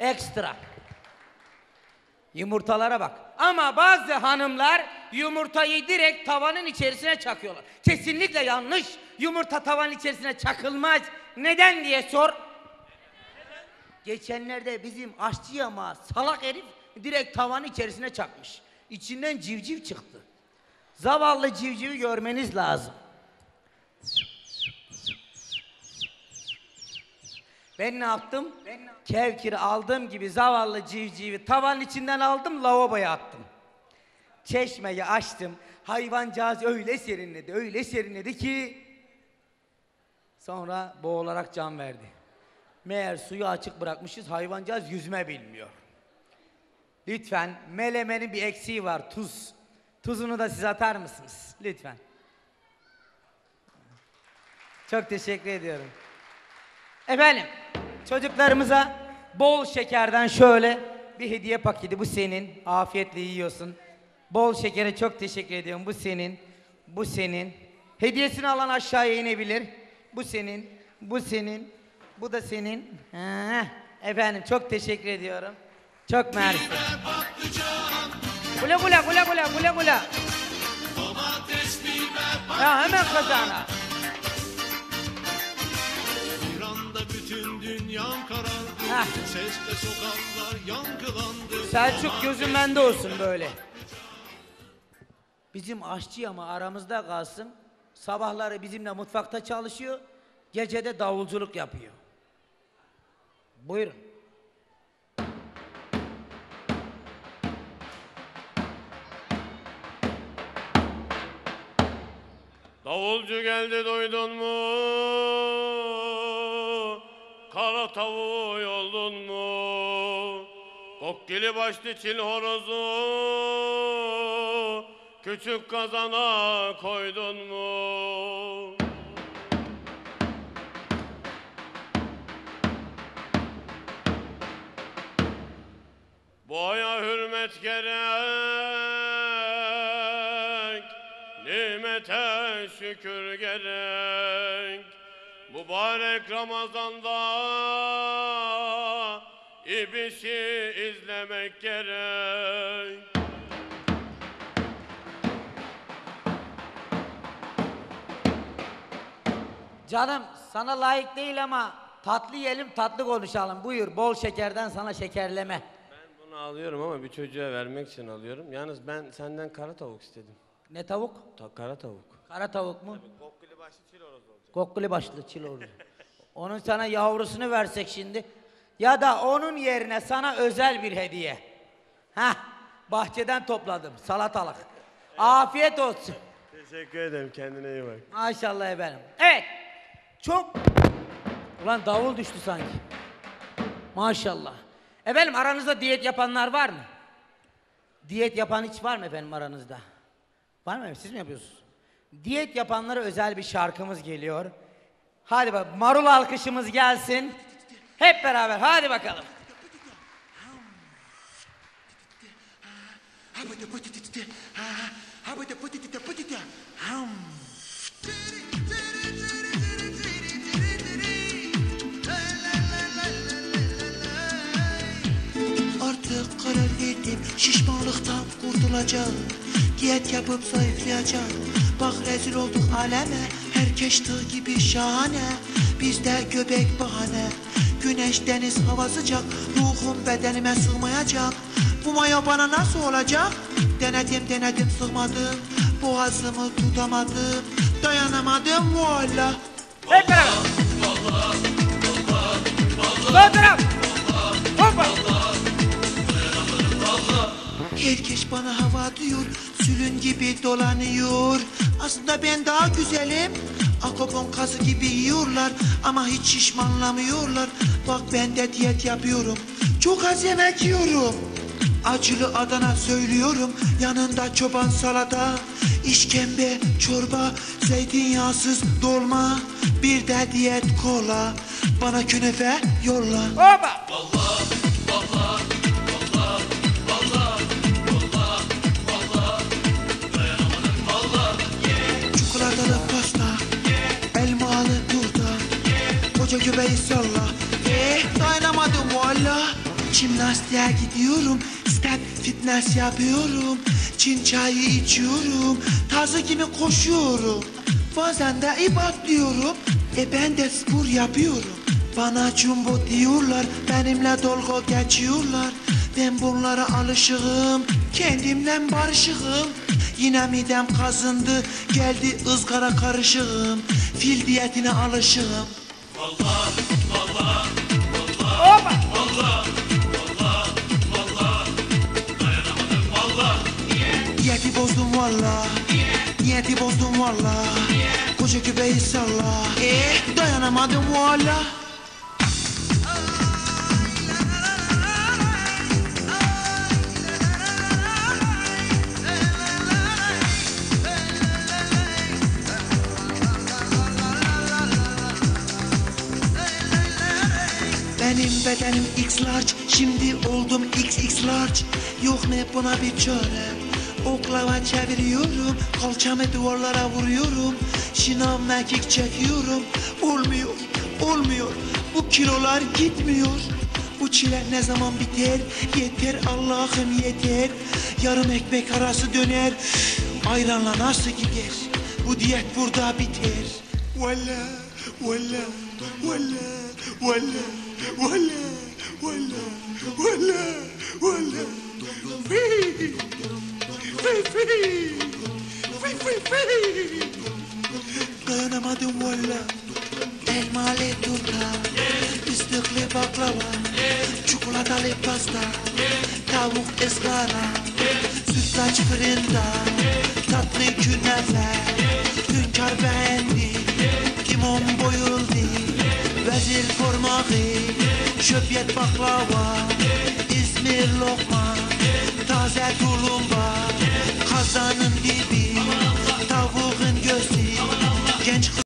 Ekstra. Yumurtalara bak. Ama bazı hanımlar yumurtayı direkt tavanın içerisine çakıyorlar. Kesinlikle yanlış. Yumurta tavanın içerisine çakılmaz. Neden diye sor. Geçenlerde bizim aşçı yamağı salak herif direkt tavanın içerisine çakmış. İçinden civciv çıktı. Zavallı civcivi görmeniz lazım. Ben ne yaptım? Kevkiri aldığım gibi zavallı civcivi tavanın içinden aldım lavaboya attım. Çeşmeyi açtım. Hayvancağız öyle serinledi, öyle serinledi ki sonra boğularak can verdi. Meğer suyu açık bırakmışız hayvancağız yüzme bilmiyor. Lütfen melemenin bir eksiği var tuz. Tuzunu da siz atar mısınız? Lütfen. Çok teşekkür ediyorum. Efendim, çocuklarımıza bol şekerden şöyle bir hediye paketi. Bu senin. Afiyetle yiyorsun. Bol şekere çok teşekkür ediyorum. Bu senin. Bu senin. Hediyesini alan aşağıya inebilir. Bu senin. Bu senin. Bu da senin. Ha, efendim çok teşekkür ediyorum. Çok mersi. Gula gula gula gula gula gula. Ya hemen kazana. Bütün dünyam karardı Hah. Sesle sokaklar yankılandı Selçuk gözün bende olsun böyle. Bizim aşçı ama aramızda kalsın. Sabahları bizimle mutfakta çalışıyor. Gecede davulculuk yapıyor. Buyurun. Davulcu geldi duydun mu? Tavuğu yoldun mu? Kokkili başlı çil horozu Küçük kazana koydun mu? Boya hürmet gerek, nimete şükür gerek. Mübarek Ramazan'da ibisi izlemek gerek. Canım sana layık değil ama tatlı yiyelim tatlı konuşalım. Buyur bol şekerden sana şekerleme. Ben bunu alıyorum ama bir çocuğa vermek için alıyorum. Yalnız ben senden kara tavuk istedim. Ne tavuk? Ta kara tavuk. Kara tavuk mu? Kokkili başlı çil horozu olacak. Kokli başlı çil Onun sana yavrusunu versek şimdi. Ya da onun yerine sana özel bir hediye. Hah, bahçeden topladım salatalık. Afiyet olsun. Teşekkür ederim kendine iyi bak. Maşallah efendim. Evet. Çok... Ulan davul düştü sanki. Maşallah. Efendim aranızda diyet yapanlar var mı? Diyet yapan hiç var mı efendim aranızda? Var mı? Siz mi yapıyorsunuz? Diyet yapanlara özel bir şarkımız geliyor. Hadi bak marul alkışımız gelsin. Hep beraber hadi bakalım. Artık karar verdim şişmanlıktan kurtulacağım Diyet yapıp zayıflayacağım Bak rezil olduk aleme Herkes tığ gibi şahane. Bizde göbek bahane Güneş deniz hava sıcak. Ruhum bedenime sığmayacak. Bu mayo bana nasıl olacak? Denedim denedim sığmadım. Boğazımı tutamadım. Dayanamadım valla Hep beraber. Sol taraf. Herkes bana hava diyor, sülün gibi dolanıyor. Aslında ben daha güzelim. Akopon kazı gibi yiyorlar ama hiç şişmanlamıyorlar. Bak ben de diyet yapıyorum. Çok az yemek yiyorum. Acılı Adana söylüyorum yanında çoban salata işkembe çorba zeytinyağsız dolma bir de diyet kola bana künefe yolla Hoppa. Çikolatalı Koca göbeği salla Eh dayanamadım valla Jimnastiğe gidiyorum, step fitness yapıyorum. Çin çayı içiyorum, tazı gibi koşuyorum. Bazen de ip atlıyorum, e ben de spor yapıyorum. Bana jumbo diyorlar, benimle dolgo geçiyorlar. Ben bunlara alışığım, kendimle barışığım. Yine midem kazındı, geldi ızgara karışığım. Fil diyetine alışığım. Niyeti bozdum valla Niyeti bozdum valla Koca küpeyi salla. Eh dayanamadım valla bedenim X large Şimdi oldum XX large. Yok mu buna bir çare Oklava çeviriyorum Kalçamı duvarlara vuruyorum. Şınav mekik çekiyorum. Olmuyor, olmuyor. Bu kilolar gitmiyor. Bu çile ne zaman biter? Yeter Allah'ım yeter. Yarım ekmek arası döner. Ayranla nasıl gider? Bu diyet burada biter. Valla, valla, valla, valla, valla, valla, valla, valla. Fii, fii, fii, fii, fii, fii. Dayanamadım valla. Elmalı turta, fıstıklı baklava, çikolatalı pasta, tavuk ızgara, sütlaç fırında, tatlı künefe, hünkâr beğendi, limon boyuldu, İzmir kurmağı Şöpiyet baklava İzmir lokma Taze tulumba Kazanın dibi.